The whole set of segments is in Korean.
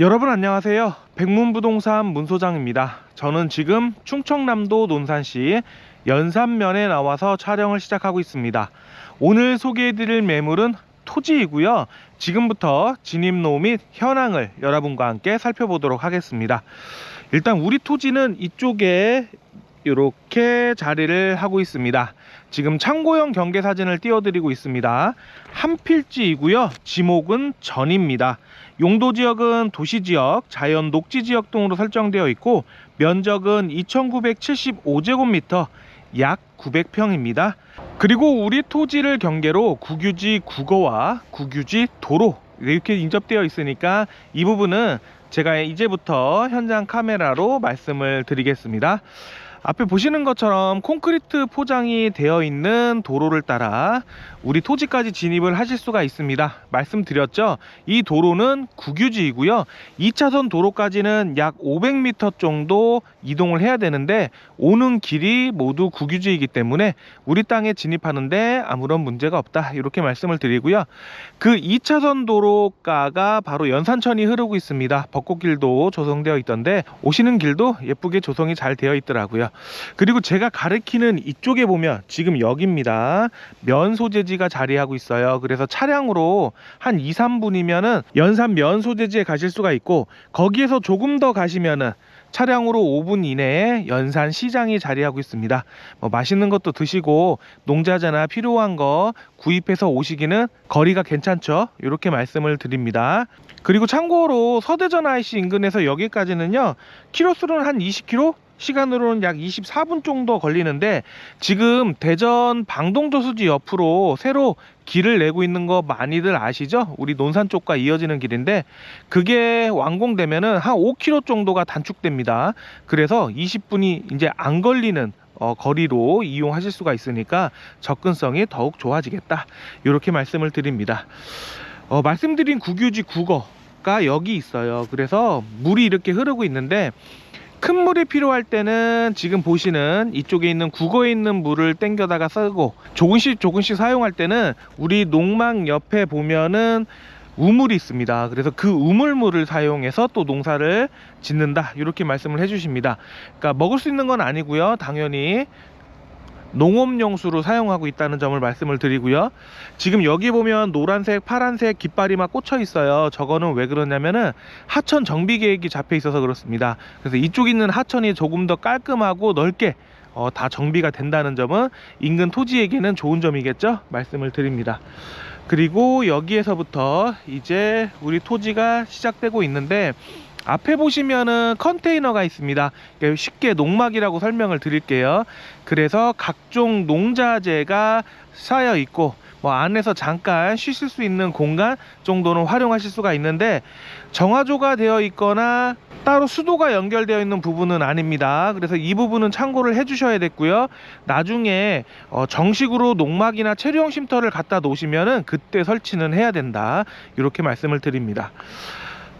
여러분 안녕하세요. 백문부동산 문소장입니다. 저는 지금 충청남도 논산시 연산면에 나와서 촬영을 시작하고 있습니다. 오늘 소개해드릴 매물은 토지이고요. 지금부터 진입로 및 현황을 여러분과 함께 살펴보도록 하겠습니다. 일단 우리 토지는 이쪽에 이렇게 자리를 하고 있습니다. 지금 창고형 경계 사진을 띄워드리고 있습니다. 한 필지이고요. 지목은 전입니다. 용도 지역은 도시 지역, 자연 녹지 지역 등으로 설정되어 있고 면적은 2,975제곱미터, 약 900평입니다. 그리고 우리 토지를 경계로 국유지 국어와 국유지 도로 이렇게 인접되어 있으니까 이 부분은 제가 이제부터 현장 카메라로 말씀을 드리겠습니다. 앞에 보시는 것처럼 콘크리트 포장이 되어 있는 도로를 따라 우리 토지까지 진입을 하실 수가 있습니다. 말씀드렸죠? 이 도로는 국유지이고요. 2차선 도로까지는 약 500m 정도 이동을 해야 되는데 오는 길이 모두 국유지이기 때문에 우리 땅에 진입하는데 아무런 문제가 없다. 이렇게 말씀을 드리고요. 그 2차선 도로가가 바로 연산천이 흐르고 있습니다. 벚꽃길도 조성되어 있던데 오시는 길도 예쁘게 조성이 잘 되어 있더라고요. 그리고 제가 가리키는 이쪽에 보면 지금 여기입니다. 면 소재지가 자리하고 있어요. 그래서 차량으로 한 2, 3분이면은 연산 면 소재지에 가실 수가 있고 거기에서 조금 더 가시면은 차량으로 5분 이내에 연산 시장이 자리하고 있습니다. 뭐 맛있는 것도 드시고 농자재나 필요한 거 구입해서 오시기는 거리가 괜찮죠. 이렇게 말씀을 드립니다. 그리고 참고로 서대전 IC 인근에서 여기까지는요. 키로수는 한 20km 시간으로는 약 24분 정도 걸리는데 지금 대전 방동저수지 옆으로 새로 길을 내고 있는 거 많이들 아시죠? 우리 논산 쪽과 이어지는 길인데 그게 완공되면은 한 5km 정도가 단축됩니다. 그래서 20분이 이제 안 걸리는 어, 거리로 이용하실 수가 있으니까 접근성이 더욱 좋아지겠다. 이렇게 말씀을 드립니다. 어, 말씀드린 국유지 국어가 여기 있어요. 그래서 물이 이렇게 흐르고 있는데 큰 물이 필요할 때는 지금 보시는 이쪽에 있는 국어에 있는 물을 땡겨다가 쓰고 조금씩 조금씩 사용할 때는 우리 농막 옆에 보면은 우물이 있습니다. 그래서 그 우물물을 사용해서 또 농사를 짓는다. 이렇게 말씀을 해주십니다. 그러니까 먹을 수 있는 건 아니고요. 당연히 농업용수로 사용하고 있다는 점을 말씀을 드리고요. 지금 여기 보면 노란색, 파란색 깃발이 막 꽂혀 있어요. 저거는 왜 그러냐면은 하천 정비 계획이 잡혀 있어서 그렇습니다. 그래서 이쪽 있는 하천이 조금 더 깔끔하고 넓게 어, 다 정비가 된다는 점은 인근 토지에게는 좋은 점이겠죠? 말씀을 드립니다. 그리고 여기에서부터 이제 우리 토지가 시작되고 있는데 앞에 보시면은 컨테이너가 있습니다. 쉽게 농막이라고 설명을 드릴게요. 그래서 각종 농자재가 쌓여 있고 뭐 안에서 잠깐 쉬실 수 있는 공간 정도는 활용하실 수가 있는데 정화조가 되어 있거나 따로 수도가 연결되어 있는 부분은 아닙니다. 그래서 이 부분은 참고를 해 주셔야 됐고요. 나중에 어, 정식으로 농막이나 체류형 쉼터를 갖다 놓으시면은 그때 설치는 해야 된다. 이렇게 말씀을 드립니다.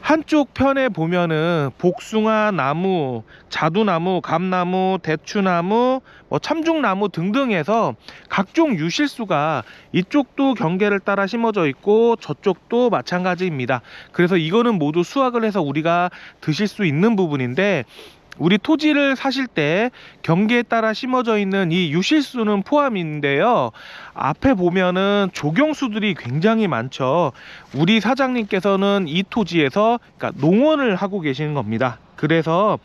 한쪽 편에 보면은 복숭아 나무, 자두나무, 감나무, 대추나무, 뭐 참중나무 등등 해서 각종 유실수가 이쪽도 경계를 따라 심어져 있고 저쪽도 마찬가지입니다. 그래서 이거는 모두 수확을 해서 우리가 드실 수 있는 부분인데 우리 토지를 사실 때 경계에 따라 심어져 있는 이 유실수는 포함인데요. 앞에 보면은 조경수들이 굉장히 많죠. 우리 사장님께서는 이 토지에서 그러니까 농원을 하고 계시는 겁니다. 그래서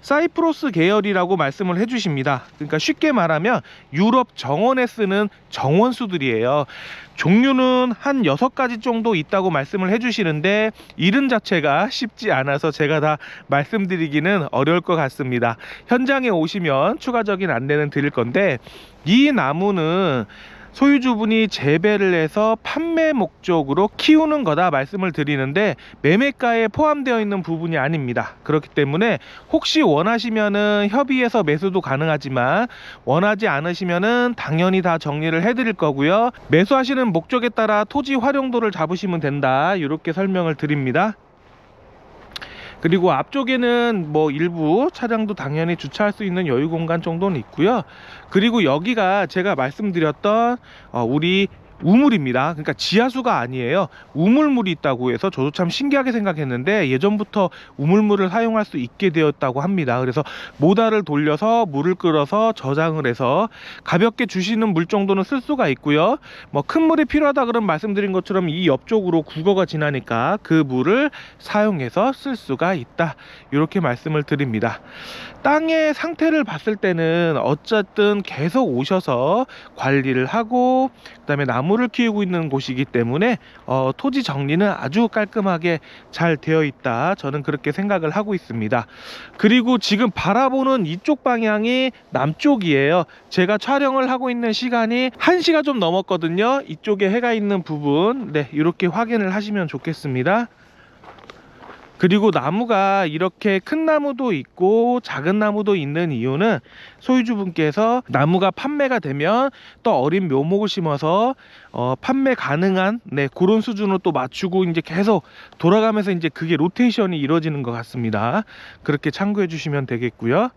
사이프로스 계열이라고 말씀을 해주십니다. 그러니까 쉽게 말하면 유럽 정원에 쓰는 정원수들이에요. 종류는 한 여섯 가지 정도 있다고 말씀을 해주시는데 이름 자체가 쉽지 않아서 제가 다 말씀드리기는 어려울 것 같습니다. 현장에 오시면 추가적인 안내는 드릴 건데 이 나무는 소유주분이 재배를 해서 판매 목적으로 키우는 거다 말씀을 드리는데 매매가에 포함되어 있는 부분이 아닙니다. 그렇기 때문에 혹시 원하시면은 협의해서 매수도 가능하지만 원하지 않으시면은 당연히 다 정리를 해드릴 거고요. 매수하시는 목적에 따라 토지 활용도를 잡으시면 된다. 이렇게 설명을 드립니다. 그리고 앞쪽에는 뭐 일부 차량도 당연히 주차할 수 있는 여유 공간 정도는 있고요. 그리고 여기가 제가 말씀드렸던 어, 우리 우물입니다. 그러니까 지하수가 아니에요. 우물물이 있다고 해서 저도 참 신기하게 생각했는데 예전부터 우물물을 사용할 수 있게 되었다고 합니다. 그래서 모다를 돌려서 물을 끓여서 저장을 해서 가볍게 주시는 물 정도는 쓸 수가 있고요. 뭐 큰 물이 필요하다 그런 말씀드린 것처럼 이 옆쪽으로 국어가 지나니까 그 물을 사용해서 쓸 수가 있다. 이렇게 말씀을 드립니다. 땅의 상태를 봤을 때는 어쨌든 계속 오셔서 관리를 하고 그다음에 나무를 키우고 있는 곳이기 때문에 어, 토지 정리는 아주 깔끔하게 잘 되어 있다. 저는 그렇게 생각을 하고 있습니다. 그리고 지금 바라보는 이쪽 방향이 남쪽이에요. 제가 촬영을 하고 있는 시간이 1시가 좀 넘었거든요. 이쪽에 해가 있는 부분 네, 이렇게 확인을 하시면 좋겠습니다. 그리고 나무가 이렇게 큰 나무도 있고 작은 나무도 있는 이유는 소유주분께서 나무가 판매가 되면 또 어린 묘목을 심어서 어, 판매 가능한 네, 그런 수준으로 또 맞추고 이제 계속 돌아가면서 이제 그게 로테이션이 이루어지는 것 같습니다. 그렇게 참고해 주시면 되겠고요.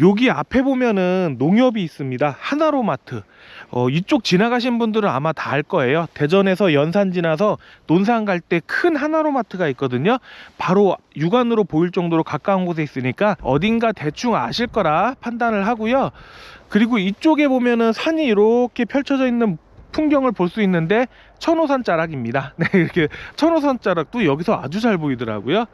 여기 앞에 보면은 농협이 있습니다. 하나로마트. 어, 이쪽 지나가신 분들은 아마 다 알 거예요. 대전에서 연산 지나서 논산 갈 때 큰 하나로마트가 있거든요. 바로 육안으로 보일 정도로 가까운 곳에 있으니까 어딘가 대충 아실 거라 판단을 하고요. 그리고 이쪽에 보면은 산이 이렇게 펼쳐져 있는 풍경을 볼 수 있는데 천호산 자락입니다. 네, 이렇게 천호산 자락도 여기서 아주 잘 보이더라고요.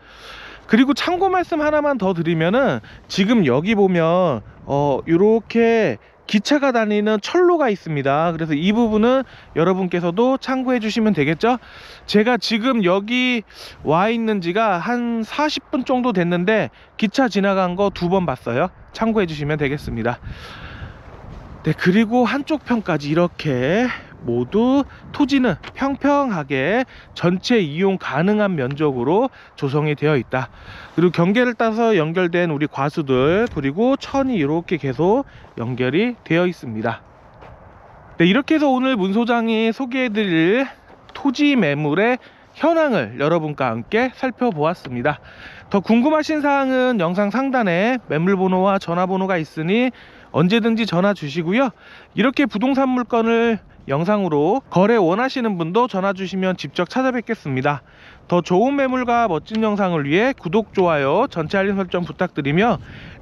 그리고 참고 말씀 하나만 더 드리면은 지금 여기 보면 어 요렇게 기차가 다니는 철로가 있습니다. 그래서 이 부분은 여러분께서도 참고해 주시면 되겠죠? 제가 지금 여기 와 있는 지가 한 40분 정도 됐는데 기차 지나간 거 두 번 봤어요. 참고해 주시면 되겠습니다. 네, 그리고 한쪽 편까지 이렇게 모두 토지는 평평하게 전체 이용 가능한 면적으로 조성이 되어 있다. 그리고 경계를 따서 연결된 우리 과수들 그리고 천이 이렇게 계속 연결이 되어 있습니다. 네, 이렇게 해서 오늘 문 소장이 소개해드릴 토지 매물의 현황을 여러분과 함께 살펴보았습니다. 더 궁금하신 사항은 영상 상단에 매물번호와 전화번호가 있으니 언제든지 전화 주시고요. 이렇게 부동산 물건을 영상으로 거래 원하시는 분도 전화 주시면 직접 찾아뵙겠습니다. 더 좋은 매물과 멋진 영상을 위해 구독, 좋아요, 전체 알림 설정 부탁드리며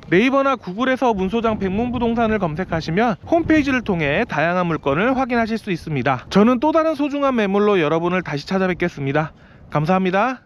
네이버나 구글에서 문소장 백문부동산을 검색하시면 홈페이지를 통해 다양한 물건을 확인하실 수 있습니다. 저는 또 다른 소중한 매물로 여러분을 다시 찾아뵙겠습니다. 감사합니다.